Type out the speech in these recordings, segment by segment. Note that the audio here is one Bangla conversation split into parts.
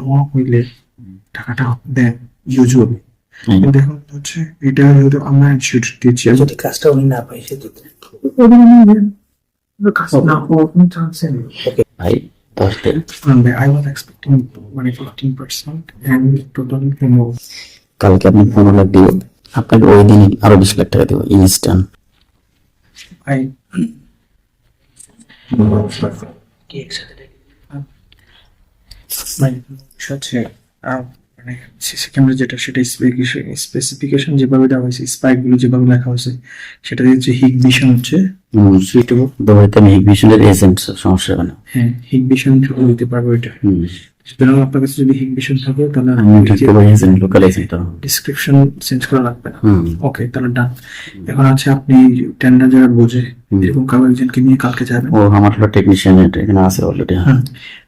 নোয়া হইলে টাকাটা দেন ইউজুয়ালি হুম। কিন্তু এখন হচ্ছে এটা যেহেতু আমরা ইনস্টিটিউট দিচ্ছি। যদি কাজটা উনি না পাই সেক্ষেত্রে ভাই দশ দিন। I was expecting মানে fifteen percent and total remove কালকে আপনি পনেরো লাখ দিব আপনাকে ওই আরও বিশ লাখ টাকা দেবো ইনস্ট্যান্ট কি একসাথে হচ্ছে মানে সিসি ক্যামেরা যেটা সেটা স্পেসিফিকেশন যেভাবে দেওয়া হয়েছে স্পাইকগুলো যেভাবে লেখা হয়েছে সেটা হচ্ছে হিগ ভিশন হচ্ছে। সুইটেবল হিগ আমি হিগভিশনের এজেন্ট সমস্যা হবে না। হ্যাঁ হিগ ভিশন দিতে পারব এটা। সুতরাং আপনার কাছে যদি ভিশন থাকে তাহলে লোকাল এজেন্ট ডিসক্রিপশন চেঞ্জ করা লাগবে না। ওকে তাহলে ডান এখন আছে আপনি টেন্ডার যারা বোঝে এরকম কারও একজনকে নিয়ে কালকে যাবেন। ও আমার হলো টেকনিশিয়ান এখানে আছে অলরেডি হ্যাঁ।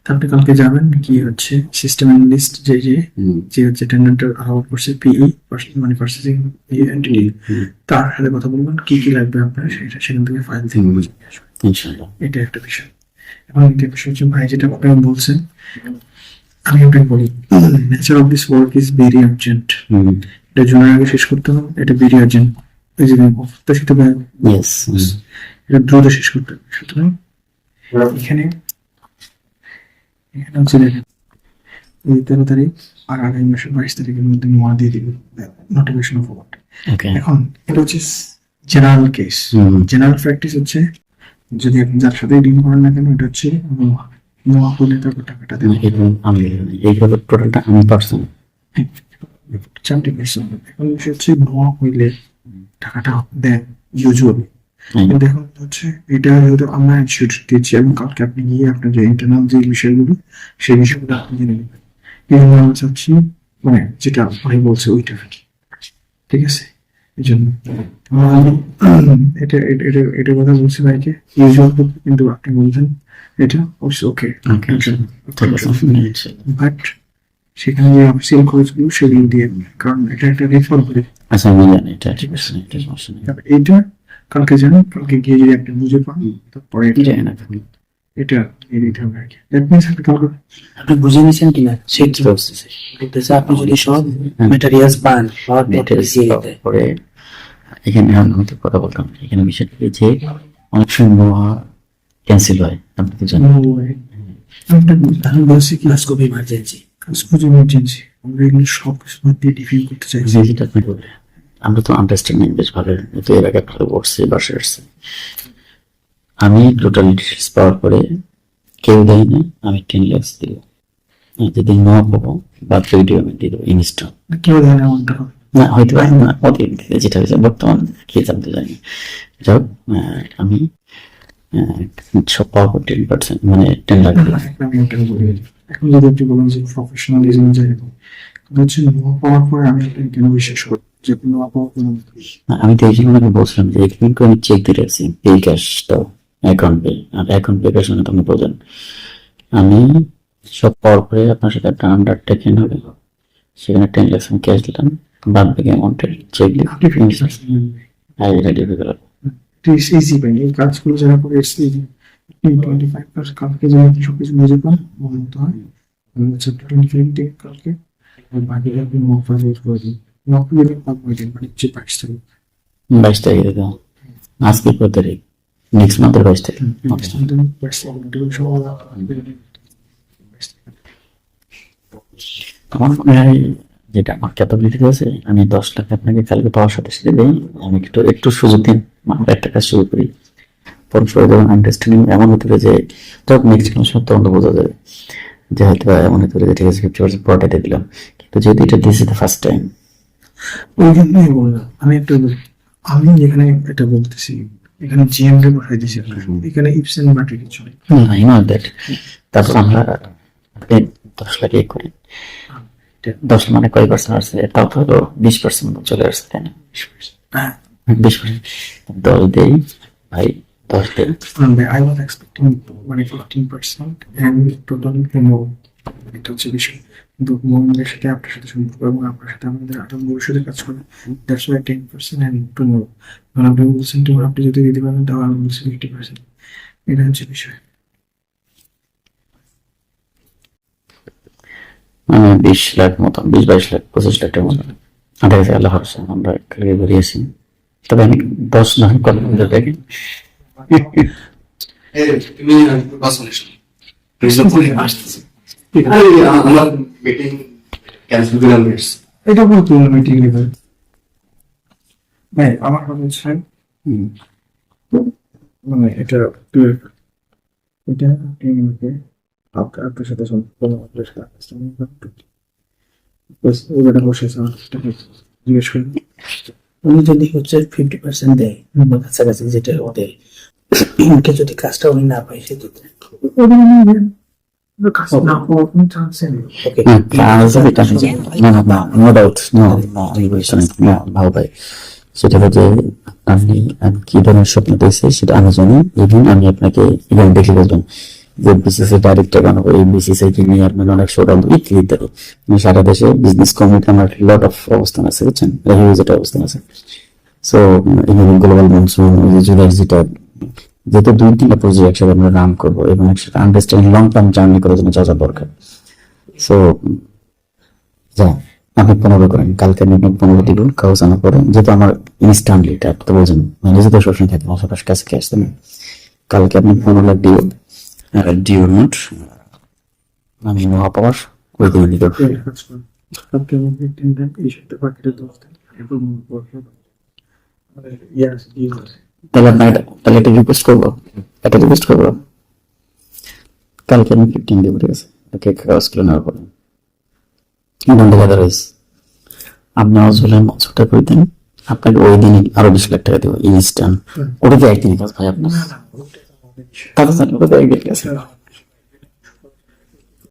আপনি কালকে যাবেন কি হচ্ছে সিস্টেম অ্যানালিস্ট যে যে যে হচ্ছে টেন্ডারটা আলাদা করছে পিই মানে পার্সেসিং এন্টিটি তার সাথে কথা বলবেন কি কি লাগবে আপনার সেটা সেখান থেকে ফাইল থেকে। বুঝে আসবেন। ইনশাল্লাহ। এটা একটা বিষয়। এবং দ্বিতীয় বিষয় হচ্ছে ভাই যেটা আপনাকে বলছেন আমি আপনাকে বলি। Nature of this work is very urgent এটা জুনের আগে শেষ করতে হবে। এটা ভেরি আর্জেন্ট এই যে অপ্রত্যাশিত এটা দ্রুত শেষ করতে হবে। সুতরাং এখানে এখানে হচ্ছে দেখেন এই তেরো তারিখ আর আগামী মাসের বাইশ তারিখের মধ্যে নোয়া দিয়ে দিবে নোটিফিকেশন অফ অ্যাওয়ার্ড ওকে এখন এটা হচ্ছে জেনারেল কেস জেনারেল প্র্যাকটিস হচ্ছে যদি আপনি যার সাথে ডিল করেন না কেন এটা হচ্ছে নোয়া টাকাটা দেবেন আমি এইগুলো টোটালটা আমি পার্সন চারটি পার্সেন্ট এখন হচ্ছে নোয়া হইলে টাকাটা দেন ইউজুয়ালি কিন্তু এখন হচ্ছে এটা যেহেতু আমরা ইনস্টিটিউট দিচ্ছি এবং কালকে আপনি গিয়ে আপনার যে ইন্টারনাল যে বিষয়গুলো সেই বিষয়গুলো আপনি জেনে নেবেন। এই জন্য আমরা চাচ্ছি মানে যেটা ভাই বলছে ওইটা আর কি। ঠিক আছে? এই জন্য এটা এটা- এটা এটা কথা বলছি ভাইকে। ইউজুয়াল কিন্তু আপনি বলছেন এটা ওকে ওকে। বাট সেখানে যে অফিসিয়াল খরচগুলো সেগুলো দিয়ে। কারণ এটা একটা রেফার করে আচ্ছা আমি জানি এটা ঠিক আছে এটা সমস্যা নেই। তারপর কালকে জানেন কালকে গিয়ে যদি আপনি বুঝে পান তারপরে এটা এটা দিতে হবে আর কি দ্যাট মিনস আপনি কালকে আপনি বুঝে নিয়েছেন কিনা? সে কি বলতেছে বলতেছে আপনি যদি সব মেটেরিয়ালস পান পাওয়ার পর দিয়ে পরে এখানে আমি কথা বলতাম এখানে বিষয়টা কি যে অনেক সময় ক্যান্সেল হয় আপনি তো জানেন আমরা আমি বলছি কি খুব ইমার্জেন্সি খুঁজে ইমার্জেন্সি আমরা এগুলো সব কিছু দিয়ে ডিফিউ করতে চাইছি। যেটা আপনি বললেন আমরা তো আন্ডারস্ট্যান্ডিং বেশ ভালো। তো এর আগে ভালো করছি বাসে আসছে। আমি টোটাল ডিটেলস পাওয়ার পরে কেউ দেয় না আমি টেন ল্যাক্স দিব। যদি ন পাবো বাদ ভিডিও আমি দিয়ে দেবো ইনস্টল কেউ দেয় না না হয়তো পারি না দিকে যেটা হয়েছে বর্তমান কি জানতে জানি যাই হোক, আমি আহ, সব পাওয়ার টেন পার্সেন্ট মানে টেন লাখ এখন যদি আপনি বলেন যে প্রফেশনালিজম যাই হচ্ছে পাওয়ার পরে আমি কেন বিশ্বাস করি? যে পাওয়ার আমি তো এই জন্য বলছিলাম যে এখানে আমি চেক দিয়ে রাখছি পে ক্যাশটা অ্যাকাউন্ট পে আর অ্যাকাউন্ট পে মানে তো আপনি বোঝেন। আমি সব পাওয়ার পরে আপনার সাথে একটা আন্ডারটেকিং হবে। সেখানে লাখ ক্যাশ দিলাম বাদ বাকি অ্যামাউন্টের চেক ইটস ইজি ভাই এই কাজগুলো যারা করে it's easy twenty five percent কালকে যদি আপনি সবকিছু বুঝে পান মনে হয় টোয়েন্টি ফাইভ ডে কালকে আর বাকি আপনি রেট করে দিন পাক করে দিন? মানে যে বাইশ তারিখ। বাইশ তারিখে। আজকে কত তারিখ? নেক্সট মান্থের বাইশ সব আমার মনে হয় যেটা আমার ক্যাপাবিলিটি আছে আমি দশ লাখ আপনাকে কালকে পাওয়ার সাথে সাথে দিই। আমি একটু একটু সুযোগ দিন আমরা একটা কাজ শুরু করি। পরস্পর যখন আন্ডারস্ট্যান্ডিং এমন হতে পারে যে তখন নেক্সট কোনো তখন বোঝা যাবে যে হয়তো বা এমন হতে পারে যে ঠিক আছে ফিফটি পার্সেন্ট পুরোটা দিয়ে দিলাম। কিন্তু যেহেতু এটা দিয়েছে দ্য ফার্স্ট টাইম ওই জন্যই বললাম আমি একটা আমি যেখানে এটা বলতেছি এখানে জিএম রে বসাই দিয়েছি এখানে ইপসেন মাটি কিছু নেই আই নো দ্যাট তারপর আমরা দশ লাখ ইয়ে করি দশ মানে কয় পার্সেন্ট আসছে? তাও তো হলো বিশ পার্সেন্ট চলে আসছে তাই না? হ্যাঁ। বিশ পার্সেন্ট দশ দেই ভাই দশ দেই। আই ওয়াজ এক্সপেক্টিং মানে ফিফটিন পার্সেন্ট অ্যান্ড টোটাল এটা হচ্ছে বিষয় কিন্তু মোহাম্মদের সাথে আপনার সাথে সম্পর্ক এবং আপনার সাথে আমাদের আরও ভবিষ্যতে কাজ করে that's why ten percent and two more কারণ আপনি বলছেন টু আপনি যদি দিতে পারেন তাহলে আমি বলছি ফিফটি পার্সেন্ট এটা হচ্ছে বিষয়। বিশ লাখ মতো বিশ বাইশ লাখ পঁচিশ লাখ টাকার মতো ঠিক আছে আল্লাহ আমরা কালকে বেরিয়েছি। তবে আমি দশ নয় কত দেখেন তুমি বাস আসতেছি আমার মিটিং ক্যান্সেল করে আমি এটা বলতো মিটিং নেবে ভাই আমার কথা হচ্ছে মানে এটা একটু এটা টিমকে আপনার আপনার সাথে সম্পূর্ণ আপনার সাথে ওটা বসেছে জিজ্ঞেস করি উনি যদি হচ্ছে ফিফটি পার্সেন্ট দেয় কাছাকাছি যেটা ওদের যদি কাজটা উনি না পায় সেক্ষেত্রে সেটা হচ্ছে কি স্বপ্ন সেটা আমি জানি আমি আপনাকে বানাবো এই নিয়ে অনেক মানে সারা দেশে বিজনেস কমিটি আমার লট অফ অবস্থান আছে বুঝছেন একটা অবস্থান আছে সো ইভেন গ্লোবাল মনসুন যেটা যেহেতু দুই তিনটা প্রজেক্ট একসাথে আমরা রান করব এবং একসাথে আন্ডারস্ট্যান্ডিং লং টার্ম জার্নি করার জন্য যা যা দরকার। সো যা, আপনি পনেরো করেন, কালকে আমি পনেরো দিব কাগজ আনার পরে, যেহেতু আমার ইনস্ট্যান্টলি এটা তো বোঝেন ম্যানেজার তো সবসময় থাকে আশেপাশে কাছে ক্যাশ দেন কালকে আপনি পনেরো লাখ দিও ডিও নোট আমি নোয়া পাওয়ার ওই দিন দিন এবং মানে তাহলে আপনাকে তাহলে এটা রিকোয়েস্ট করব। এটা রিকোয়েস্ট করব। কালকে আমি ফিফটিন দেবো ঠিক আছে? ওকে কাগজ করে নেওয়ার পরে। ডোন্ট আদারওয়াইজ আপনি আওয়াজ হলে করে দেন। আপনাকে ওই দিন আরও বিশ লাখ টাকা দেবো ইনস্ট্যান্ট ওটা তো একদিনই কাজ ভাই আপনার। তাহলে ওটা তো একদিন কাজ